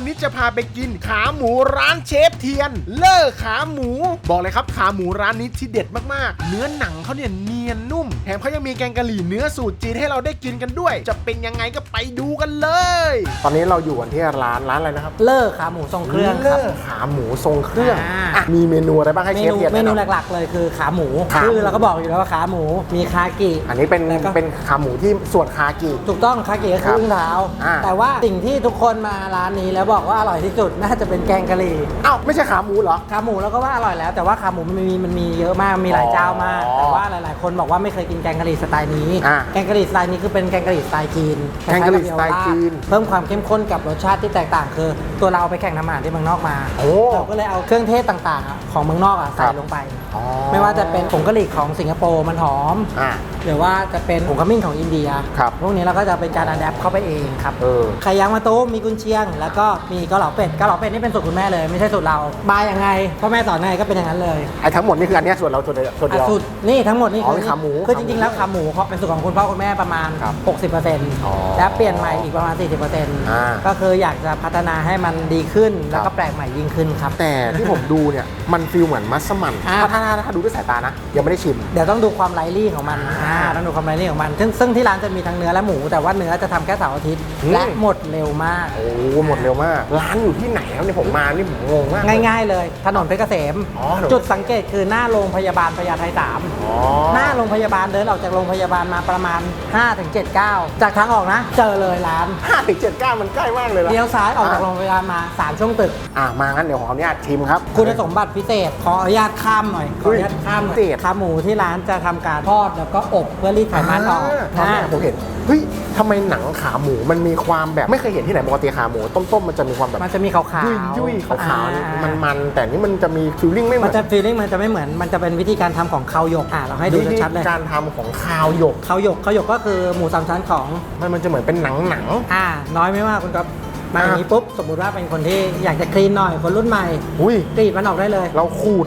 วันนี้จะพาไปกินขาหมูร้านเชฟเทียน เลอขาหมู บอกเลยครับขาหมูร้านนี้ที่เด็ดมากๆ เนื้อหนังเขาเนี่ยเนี ยนนุ่ม แถมเขายังมีแกงกะหรี่เนื้อสูตรจีนให้เราได้กินกันด้วย จะเป็นยังไงก็ไปดูกันเลย ตอนนี้เราอยู่กันที่ร้านร้านอะไรนะครับเลิกขาหมูทรงเครื่องครับเลอขาหมูทรงเครื่องอ่า อะมีเมนูอะไรบ้างให้เมเชฟนูเทียนเมนูแนะนำหลักๆเลยคือขาหมูขาหมู คือเราก็บอกอยู่แล้วว่าขาหมูมีคากิ อันนี้เป็นแล้วก็ เป็นขาหมูที่ส่วนคากิ ถูกต้องคากิก็ครัคือบอุ้งเท้า อ่า แต่ว่าสิ่งที่ทุกคนมาร้านนี้แล้วบอกว่าอร่อยที่สุดน่าจะเป็นแกงกะหรี่อ้าวไม่ใช่ขาหมูเหรอ ขาหมูเราก็ว่าอร่อยแล้ว แต่ว่าขาหมูมันมีมันมีเยอะมากมีหลายเจ้ามาก อ๋อ แต่ว่าหลาย ๆ คนบอกว่าไม่เคยกินแกงกะหรี่สไตล์นี้ อ่าแกงกะหรี่สไตล์นี้คือเป็นแกงกะหรี่สไตล์จีนแกงกะหรี่สไตล์จีนเพิ่มความเข้มข้นกับรสชาติที่แตกต่าง คือ ตัวเราเอาไปแข่งทำอาหารที่เมืองนอกมาโอ้เราก็เลยเอาเครื่องเทศต่างๆอะของเมืองนอกอะใส่ครับ ลงไป อ๋อไม่ว่าจะเป็นผงกะหรี่ของสิงคโปร์มันหอม อ่า หรือว่าจะเป็นผงขมิ้นของอินเดีย ครับพวกนี้เราก็จะเป็นการอัดแอปเข้าไปเองครับเออ ไข่ยางมะตูมมีกุนเชียง แล้วก็มีเกาเหลาเป็ดเกาเหลาเป็ดนี่เป็นสูตรคุณแม่เลยไม่ใช่สูตรเรามาอย่างไงพ่อแม่สอนไงก็เป็นอย่างนั้นเลยไอ้ทั้งหมดนี่คืออันเนี้ยส่วนเราส่วนเดียวส่วนเดียวอะสูตรนี่ทั้งหมดนี่อ๋อเป็นขาหมูคือจริงๆแล้วขาหมูเขาเป็นสูตรของคุณพ่อคุณแม่ประมาณ ครับ60%อ๋อแล้วเปลี่ยนใหม่อีกประมาณอ่า40%ก็คืออยากจะพัฒนาให้มันดีขึ้น แล้วครัก็บแปลกใหม่ยิ่งขึ้นครับ แต่ที่ผมดูเนี่ย มันฟีลเหมือนมัสมั่นอ่า ถ้าถ้าถ้าดูด้วยสายตานะ ยังไม่ได้ชิม เดี๋ยวต้องดูความไลลี่ของมันอ่าต้องดูความไลลี่ของมัน ซึ่งซึ่งที่ร้านจะมีทั้งเนื้อและหมู แต่ว่าเนื้อจะทำแค่เสาร์อาทิตย์ อืม และหมดเร็วมาก โอ้หมดเร็วมาก ร้านอยู่ที่ไหนครับเนี่ยผมมานี่ผมงงมาก ง่ายๆเลย ถนนเพชรเกษม อ๋อถนน จุดสังเกตคือหน้าโรงพยาบาลพญาไทสามอ๋อหน้าโรงพยาบาลเดินออกจากโรงพยาบาลมาประมาณ 5-7ก้าวจากทางออกนะ เจอเลยร้าน ห้าถึงเจ็ดเก้ามันใกล้มากเลยละเลี้ยวซ้ายออกจากโรงพยาบาลมา3ช่วงตึก อะมางั้นเดี๋ยวขออนุญาตชิมครับ คุณสมบัติพิเศษขออนุญาตข้ามหน่อยขออนุญาตข้ามหน่อพิเศยษขาหมูที่ร้านจะทำการทอดแล้วก็อบเพื่อรีดไขมันออกาตอนแรกนะผมเห็นเฮ้ยทำไมหนังขาหมูมันมีความแบบไม่เคยเห็นที่ไหนปกติขาหมูต้มๆมันจะมีความแบบมันจะมีขาวยุ่ยๆยุ่ยๆขาวอ่ๆมันมันๆแต่นี่มันจะมีฟิลลิ่งไม่เหมัมืนอนจะฟีลลิ่งมันจะไม่เหมือนมันจะเป็นวิธีการทำของข้าวหยกอะเราให้ดูวิธีชัดๆเลยการทำของคาวหยกข้าวหยกข้าวหยกก็คือหมูสามชั้นของมันมันจะเหมือนเป็นหนังหนัง อ่าน้อยไม่มากคุณก๊อฟมาอย่างนี้ปุ๊บสมมุติว่าเป็นคนที่อยากจะคลีนหน่อยคนรุ่นใหม่อุ้ย กรีดมันออกได้เลย เราขูด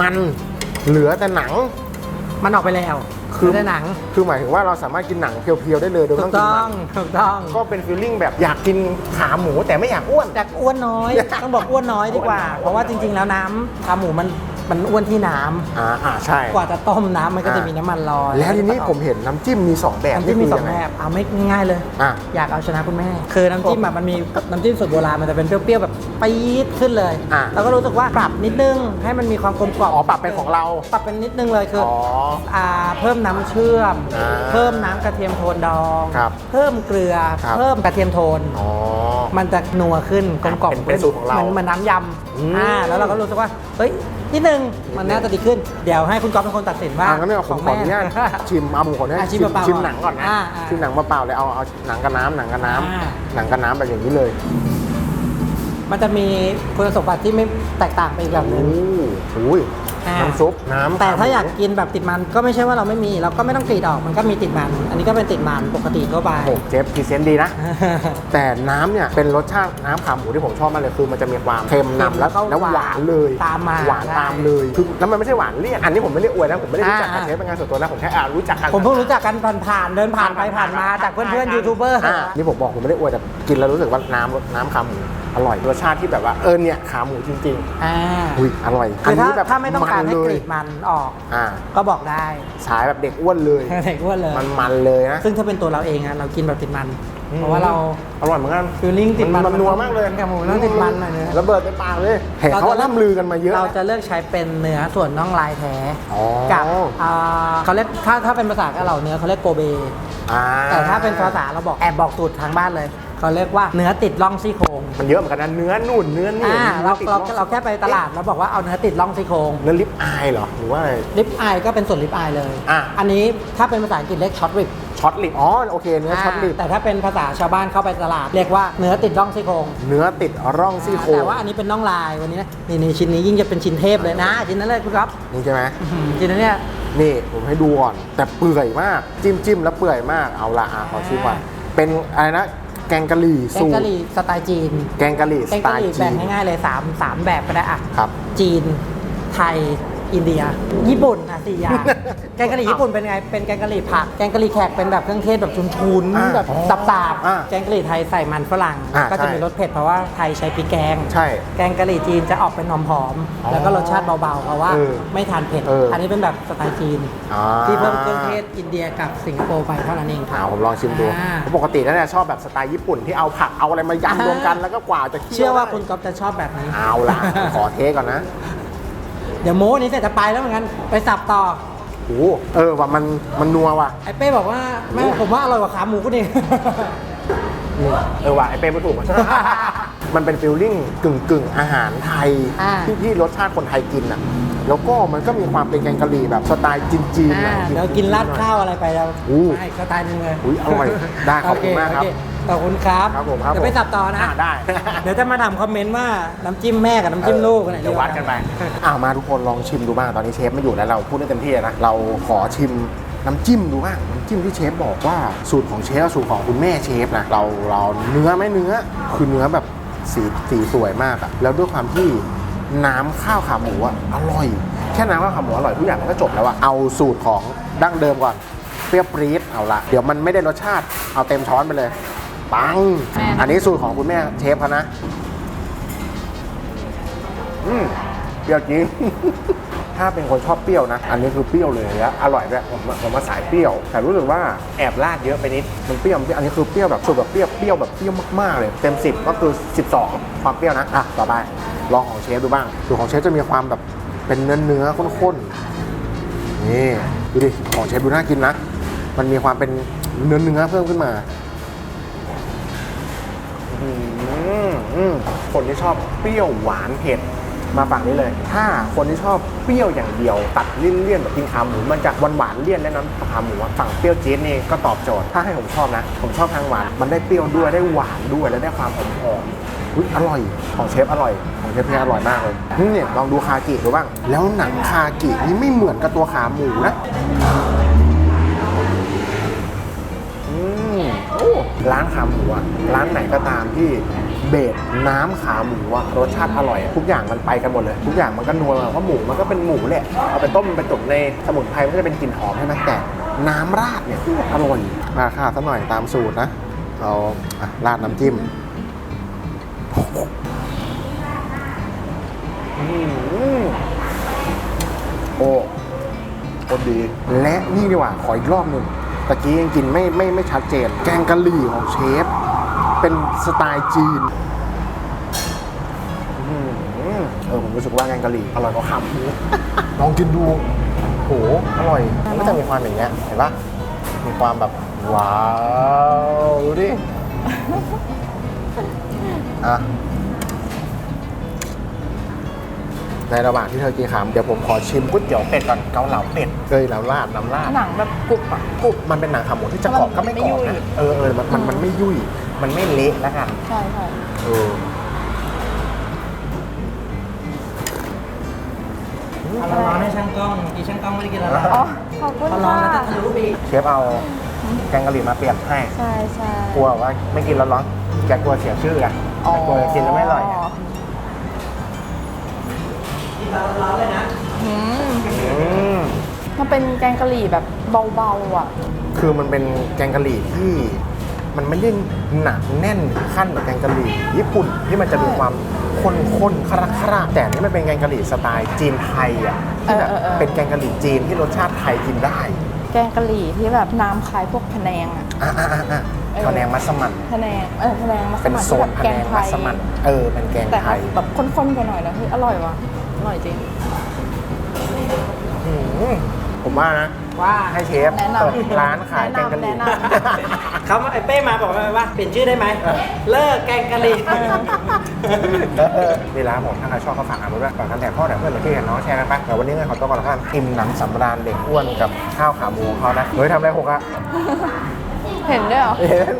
มันเหลือแต่หนัง มันออกไปแล้วคือไม่ได้หนังคือหมายถึงว่าเราสามารถกินหนังเพียวๆได้เลยโดยไม่ถูต้อกงกินต้อมังนถูกต้องก็เป็นฟีลลิ่งแบบอยากกินขาหมูแต่ไม่อยากอ้วน จากอ้วนน้อย ต้องบอกอ้วนน้อยดีกว่า อ้วนน้อย เพราะว่าจริงๆแล้วน้ำขาหมูมัน มันอ้วนที่น้ำอ่าอ่าใช่ กว่าจะต้มน้ำมันก็จะอ่ามีมีน้ำมันลอยแล้วทีนี้ผมเห็นน้ำจิ้มมีสองแบบน้ำจิ้มมีนี่สคือองยัไแบบเอาไม่ง่ายๆเลย อะ อยากเอาชนะคุณแม่ คือน้ำจิ้มแบบมันมีน้ำจิ้มสูตรโบราณมันจะเป็นเปรี้ยวๆแบบปี๊ดขึ้นเลยอะแล้วก็รู้สึกว่าปรับนิดนึงให้มันมีความกลมกล่อมอ๋อปรับเป็นของเรา ปรับเป็นนิดนึงเลยคืออ๋อ อ่าเพิ่มน้ำเชื่อม อ่าเพิ่มน้ำกระเทียมโทนดอง ครับเพิ่มเกลือ ครับ เพิ่มกระเทียมโทน อ๋อ มันจะนัวขึ้นกลมกล่อมเป็นเป็นสูตรของเราหมืนเหมือนน้ำยอืมำอ่าแล้วเราก็รู้สึกว่าเฮ้ยนิดนึงมันน่าจะดีขึ้น เดี๋ยวให้คุณก๊อฟเป็นคนตัดสินว่าอ่างั้นเนี่ยผมขออนุญาตชิมเอาผมขออนุญาอะตชิชิมมเปล่าๆชิมหนังก่อนนะอ่าอ่าชิมหนังเปล่าๆเลยเอาเอาหนังกับน้ำหนังกับน้ำอ่าหนังกับน้ำแบบอย่างนี้เลยมันจะมีคุณสมบัติที่ไม่แตกต่างไปอีกแบบหนึงโอ้โห อ่าน้ำซุปน้ำแต่ถ้าขหมูอยากกินแบบติดมันก็ไม่ใช่ว่าเราไม่มี เราก็ไม่ต้องกรีดออกมันก็มีติดมัน อันนี้ก็เป็นติดมันปกติทั่วไป โอ้โหเจฟพรีเซนต์ดีนะ แต่น้ำเนี่ยเป็นรสชาติน้ำขาหมูที่ผมชอบมากเลยคือมันจะมีความเค็มนำแล้วเค็มแล้วหวานเลยตามมาหวานได้ตามเลยคือแล้วมันไม่ใช่หวานเลี่ยนอันนี้ผมไม่ได้อวยนะผมไม่ได้รู้จักกับอ่า เชฟเป็นงานส่วนตัวนะผมแค่อ่ารู้จักกัน ผมเพิ่งรู้จักกันผ่านๆเดินผ่านไปผ่านมาจากเพื่อนๆยูทูบเบอร์ อ่านี่ผมบอกผมไม่ได้อวยแต่กินแล้วรู้สึกว่าน้ำน้ำขาหมู อร่อยรสชาติที่แบบว่าเออเนี่ยขาหมูจริงอ่าๆอุ้ยอร่อยคือถ้าแบบถ้าไม่ต้องการให้นกเลรียดมันออก อ่าก็บอกได้ฉายแบบเด็กอ้วนเลยเด็กอ้วนเลย มันมันๆเลยนะซึ่งถ้าเป็นตัวเราเองอะเรากินแบบติดมันอืมเพราะว่าเรา อร่อยเหมือนกันฟิลลิ่งติดมันมันนัวมากเลยกับหมูต้องติดมันหน่อยเนื้อระเบิดในปากเลยเห็นเขาล่ำลือกันมาเยอะเรานะจะเลือกใช้เป็นเนื้อส่วนน่องลายแท้อ๋อกับอ่าเขาเรียกถ้าถ้าเป็นภาษาเราเนื้อเขาเรียกโกเบ อ่า แต่ถ้าเป็นภาษาเราบอกแอบบอกสูตรทางบ้านเลย เขาเรียกว่าเนื้อติดร่องซี่โครงมันเยอะเหมือนกันนะเนื้อนุ่นเนื้อนี่อ่าเราติดเราน่องเราแค่ไปตลาดแล้วบอกว่าเอาเนื้อติดร่องซี่โครงเนื้อลิปอายเหรอหรือว่าอะไร ลิปอายก็เป็นส่วนลิปอายเลยอะ อันนี้ถ้าเป็นภาษาอังกฤษเรียกช็อตริบช็อตลิปอ๋อโอเคเนื้อช็อตลิปแต่ถ้าเป็นภาษาชาวบ้านเข้าไปตลาด เรียกว่าเนื้อติดร่องซี่โครงเนื้อติดร่องซี่โครงแต่ว่าอันนี้เป็นน่องลายวันนี้นะนี่นี่ชิ้นนี้ยิ่งจะเป็นชิ้นเทพเลยนะชิ้นนั้นเลยคุณครับนี่ใช่ไหมอื้อหือชิ้นนั้นเนี่ย นี่ผมให้ดูก่อนแต่เปื่อยมากจิ้มจิ้มแล้วเปื่อยมากเอาละอะขอชิมก่อนเป็นอะไรนะ แกงกะหรี่แกงสูตกะรหรี่สไตล์จีนแกงกะหรี่แกสงไตกะหล์รี่จีแบ่งนง่ายๆเลย3 3แบบก็ได้อะครับ จีนไทย อินเดีย ญี่ปุ่นอะสี่อย่าง แกงกะหรี่ญี่ปุ่นเป็นไง เป็นแกงกะหรี่ผัก แกงกะหรี่แขกเป็นแบบเครื่องเทศแบบชุนอ่าๆแบบสับอ่าๆแกงกะหรี่ไทยใส่มันฝรั่ง อ่าก็จะใช่มีรสเผ็ดเพราะว่าไทยใช้พริกแกง ใช่แกงกะหรี่จีนจะออกเป็นหอมหอมๆอ๋อแล้วก็รสชาติเบาๆเพราะว่าเออไม่ทานเผ็ด เอออัอันนี้เป็นแบบสไตล์จีน อ่า ที่เพิ่มเครื่องเทศอินเดียกับสิงคโปร์ไปเท่านั้นเองครัเอาบผมลองชิมดูอ่าปกติแล้วเนี่ยชอบแบบสไตล์ญี่ปุ่นที่เอาผักเอาอะไรมายำรวมกันแล้วก็กว่าจะคี่ยวเชื่อว่าได้คุณก๊อฟจะชอบแบบนี้ เอาละขอเทสก่อนนะ เดี๋ยวโม้นี้เสร็จจะไปแล้วเหมือนกันไปสับต่อโอ้โหเออว่ามันมันนัวว่ะไอ้เป้บอกว่าแม่ผมว่าอร่อยกว่าขาหมูกูนี่อืมเออว่ะไอเป้ไม่ถูกว่ะ มันเป็นฟิลลิ่งกึ่งกึ่งๆอาหารไทย อ่า ที่ที่รสชาติคนไทยกินอะ แล้วก็มันก็มีความเป็นแกงกะหรี่แบบสไตล์จีนๆหน่อ่าอยเดี๋ยวกินราดข้าวอะไรไปแล้วอู้ไม่สไตล์หนึงเลยอุ๊ยอร่อยได้ขอบคุณมากครับโเขอบคุณครับครับผมครับเดี๋ยวไปผมสับต่อนะอ่าได้ เดี๋ยวจะมาทำคอมเมนต์ว่าน้ำจิ้มแม่กับน้ำจิ้มลูกอันไหนเดี๋ยววัดกันไปอ่ามาทุกคนลองชิมดูบ้างตอนนี้เชฟไม่อยู่แล้วเราพูดได้เต็มที่เลยนะ เราขอชิมน้ำจิ้มดูบ้างน้ำจิ้มที่เชฟบอกว่าสูตรของเชฟกับสูตรของคุณแม่เชฟนะเราเราเนื้อไม่เนื้อคือเนื้อแบบสีสีสวยมากอะแล้วด้วยความที่ น้ำข้าวขาหมูอะอร่อย แค่น้ำข้าวขาหมูอร่อยทุกอย่างมันก็จบแล้วอะเอาสูตรของดั้งเดิมก่อน เปรี้ยวปรี๊ดเอาละเดี๋ยวมันไม่ได้รสชาติเอาเต็มช้อนไปเลยปังอันนี้สูตรของคุณแม่เชฟเขานะ อืมเปรี้ยวจริง ถ้าเป็นคนชอบเปรี้ยวนะ อันนี้คือเปรี้ยวเลยและอร่อยด้วยผมผมมาสายเปรี้ยว แต่รู้สึกว่าแอบราดเยอะไปนิด มันเปรี้ยวมันเปรี้ยวอันนี้คือเปรี้ยวแบบสุดแบบเปรี้ยวเปรี้ยวแบบเปรี้ยวมากๆเลย เต็ม 10 ก็คือ 12 ความเปรี้ยวนะ อะ ต่อไป ลองของเชฟดูบ้างสูตรของเชฟจะมีความแบบเป็นเนื้อเนื้อข้นๆนี่ดูดิของเชฟดูน่ากินนะมันมีความเป็นเนื้อเนื้อเพิ่มขึ้นมาอืมคนที่ชอบเปรี้ยวหวานเผ็ดมาฝั่งนี้เลย ถ้าคนที่ชอบเปรี้ยวอย่างเดียว ตัดเลี่ยนๆแบบกินขาหมู มันจะหวานหวานๆเลี่ยนและน้ำขาหมูฝั่งเปรี้ยวจี๊ดนี่ก็ตอบโจทย์ ถ้าให้ผมชอบนะ ผมชอบทางหวาน มันได้เปรี้ยวด้วยได้หวานด้วยแล้วได้ความหอมห อุ๊ยอร่อยของเชฟอร่อยของเชฟเนี่ยอร่อยมากเลยนี่เนี่ยลองดูคากิดูบ้าง แล้วหนังคากินี่ไม่เหมือนกับตัวขาหมูนะอืมโอ้ร้านขาหมูอะร้านไหนก็ตามที่เบสน้ำขาหมูอะรสชาติอร่อย ทุกอย่างมันไปกันหมดเลย ทุกอย่างมันก็นัวเพราะหมูมันก็เป็นหมูแหละเอาไปต้มไปตุ๋นในสมุนไพรมันก็จะเป็นกลิ่นหอมใช่ไหมแต่น้ำราดเนี่ยอร่อยราคาสักหน่อยตามสูตรนะ เอาราดน้ำจิ้ม โอ้คตรดี และนี่ดีกว่า ขออีกรอบหนึ่งตะกี้ยังกินไม่ไม่ไม่ชัดเจน แกงกะหรี่ของเชฟ เป็นสไตล์จีนอเออผมรู้สึกว่าแกงกะหรี่อร่อยกว่าขาหมูลองกินดูโหอร่อย มันก็จะมีความอย่างเงี้ยเห็นปะมีความแบบ ว้าว ดูดิ อะในระหว่างที่เธอกินขามเดี๋ยวผมขอชิมก๋วยเตี๋ยวเป็ดก่อนเกาเหลาเป็ดเลยแล้วราดน้ำราดหนังแบบกรุบอะ กรุบมันเป็นหนังขาหมูที่จะกรอบก็ไม่กรอบมันไม่ยุ่นะยเออเออมันมันมันไม่ยุ่ยมันไม่เละแล้วกันใช่ใช่เออเอาร้อนๆให้ช่างกล้องอีช่างกล้องไม่ได้กินแล้วนะอ๋อขอบคุณพอร้อนค่ะแล้วจะทะลุไปอีกเชฟเอาแกงกะหรี่มาเปลี่ยนให้ใช่ใช่กลัวว่าไม่กินแล้วร้อนแกกลัวเสียชื่อไง แกกลัวกินแล้วไม่อร่อยไงกินร้อนๆเลยนะอืมอืมมันเป็นแกงกะหรี่แบบเบาๆอะ คือมันเป็นแกงกะหรี่ที่มันไม่ได้หนักแน่นถึงขั้นแบบแกงกะหรี่ญี่ปุ่นที่มันจะมีความข้นๆคาราคาราแต่อันนี่มันเป็นแกงกะหรี่สไตล์จีนไทยอะที่แบบเออเออเออ เป็นแกงกะหรี่จีนที่รสชาติไทยกินได้แกงกะหรี่ที่แบบน้ำคล้ายพวกพะแนงอะ อะอะอะอะ เออคะแนนมัสมั่นพะแนงเออพะแนงมัสเป็นมั่นโซที่แบนบคะแกแนงนไทมัยสมั่นเออเป็นแกงแต่ไทยแบบข้นๆไปหน่อยนะที่อร่อยว่ะอร่อยจริงอืมผมว่านะว่าให้เชฟแนะนำเปิดร้านขายแกงกะหรี่แนะนเขาไอ้เป้มาบอกว่าว่าเปลี่ยนชื่อได้ไหมเลิกแกงกะหรี่เวลาผมถ้าใครชอบก็ฝากอ่านไว้ด้วยฝากกันแท็กพ่อแท็กเพื่อนหรือพี่กับน้องแชร์กันไปแต่วันนี้เงินขอตัวก่อนแล้วกันอิ่มหนำสำราญเด็กอ้วนกับข้าวขาหมูของเขานะเฮ้ยทำอะไรหกอะ เห็นด้วยเหรอ เห็น